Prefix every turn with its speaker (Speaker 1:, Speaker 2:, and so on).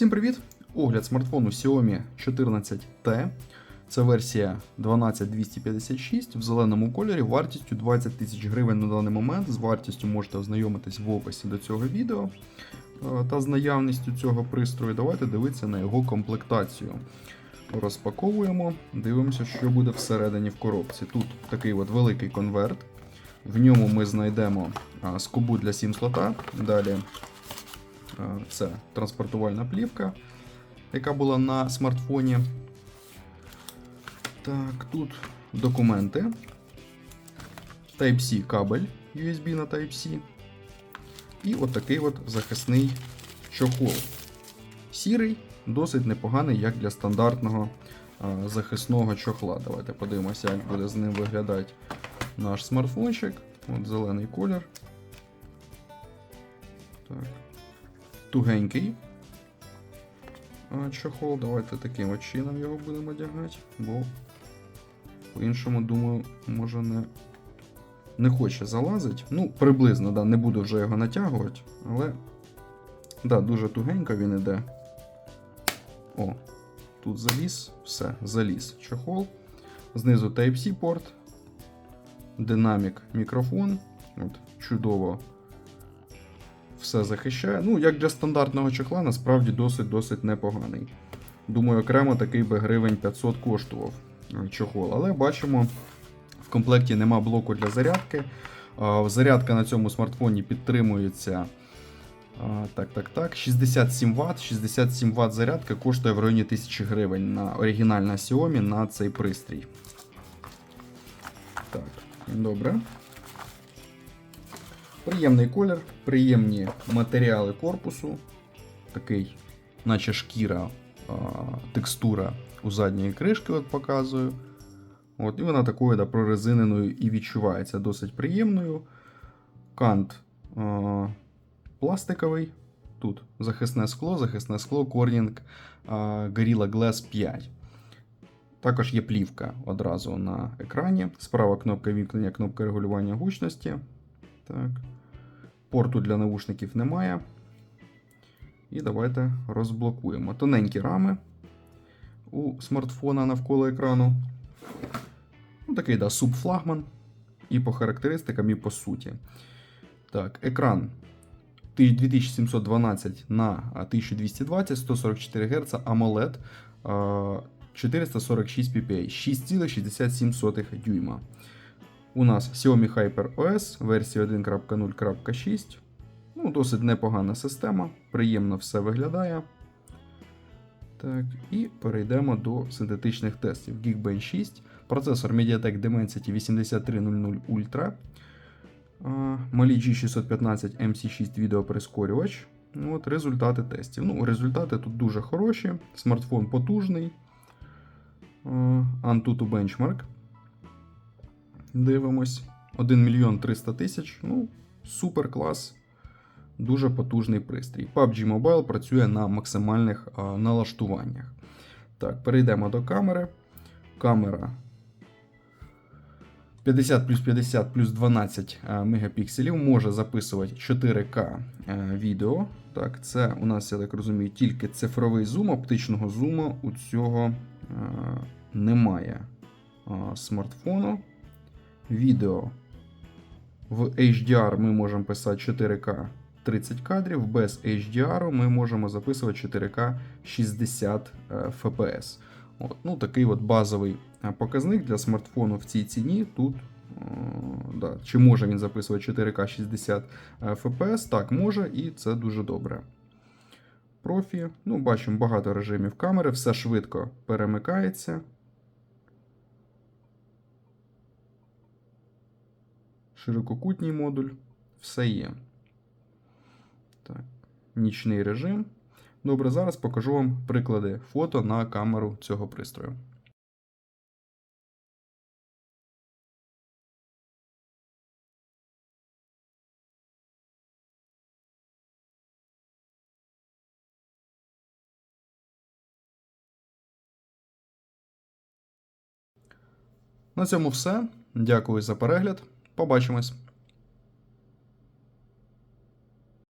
Speaker 1: Всім привіт! Огляд смартфону Xiaomi 14T. Це версія 12256 в зеленому кольорі вартістю 20 тисяч гривень на даний момент. З вартістю можете ознайомитись в описі до цього відео е, та з наявністю цього пристрою. Давайте дивитися на його комплектацію. Розпаковуємо, дивимося, що буде всередині в коробці. Тут такий от великий конверт. В ньому ми знайдемо скобу для сім-слота. Далі це транспортувальна плівка, яка була на смартфоні. Так, тут документи. Type-C кабель USB на Type-C. І от такий от захисний чохол. Сірий, досить непоганий, як для стандартного а, захисного чохла. Давайте подивимося, як буде з ним виглядати наш смартфончик. От зелений колір. Так. Тугенький чохол. Давайте таким чином його будемо одягати, бо по-іншому, думаю, може не, не хоче залазити. Ну, приблизно, да, не буду вже його натягувати, але да, дуже тугенько він іде. О, тут заліз, все, заліз чохол. Знизу Type-C порт, динамік мікрофон. От, Чудово все захищає. Ну, як для стандартного чохла, насправді досить-досить непоганий. Думаю, окремо такий би гривень 500 коштував е, чохол. Але бачимо, в комплекті нема блоку для зарядки. Зарядка на цьому смартфоні підтримується. Так, так, так. 67 Вт. 67 Вт зарядка коштує в районі 1000 гривень на оригінальна Xiaomi на цей пристрій. Так, добре. Приємний колір, приємні матеріали корпусу. Такий, наче шкіра, текстура у задньої кришки от показую. От, і вона такою да, прорезиненою і відчувається досить приємною. Кант а, пластиковий. Тут захисне скло, захисне скло а, Gorilla Glass 5. Також є плівка одразу на екрані. Справа кнопка вімкнення, кнопка регулювання гучності. Так. Порту для наушників немає. І давайте розблокуємо. Тоненькі рами у смартфона навколо екрану. Ну, Такий, да, субфлагман. І по характеристикам, і по суті. Так, екран 2712 на 1220, 144 Гц, AMOLED 446 ppi, 6,67 дюйма. У нас Xiaomi Hyper OS версія 1.0.6. Ну, Досить непогана система, приємно все виглядає. Так, І перейдемо до синтетичних тестів. Geekbench 6, процесор MediaTek Dimensity 8300 Ultra. Mali G615 MC6 відеоприскорювач. От Результати тестів. Ну, Результати тут дуже хороші. Смартфон потужний. Antutu Benchmark. Дивимось. 1 мільйон 300 тисяч. Ну, супер клас. Дуже потужний пристрій. PUBG Mobile працює на максимальних а, налаштуваннях. Так, перейдемо до камери. Камера 50 плюс 50 плюс 12 а, мегапікселів. Може записувати 4К відео. Так, це у нас, я так розумію, тільки цифровий зум, оптичного зуму у цього а, немає а, смартфону відео в HDR ми можемо писати 4К 30 кадрів, без HDR ми можемо записувати 4К 60 FPS. От, ну, Такий от базовий показник для смартфону в цій ціні. Тут о, да, Чи може він записувати 4К 60 FPS? Так, може, і це дуже добре. Профі. Ну, Бачимо багато режимів камери, все швидко перемикається. Ширококутній модуль, все є. Так. Нічний режим. Добре, зараз покажу вам приклади фото на камеру цього пристрою. На цьому все. Дякую за перегляд. Побачимось!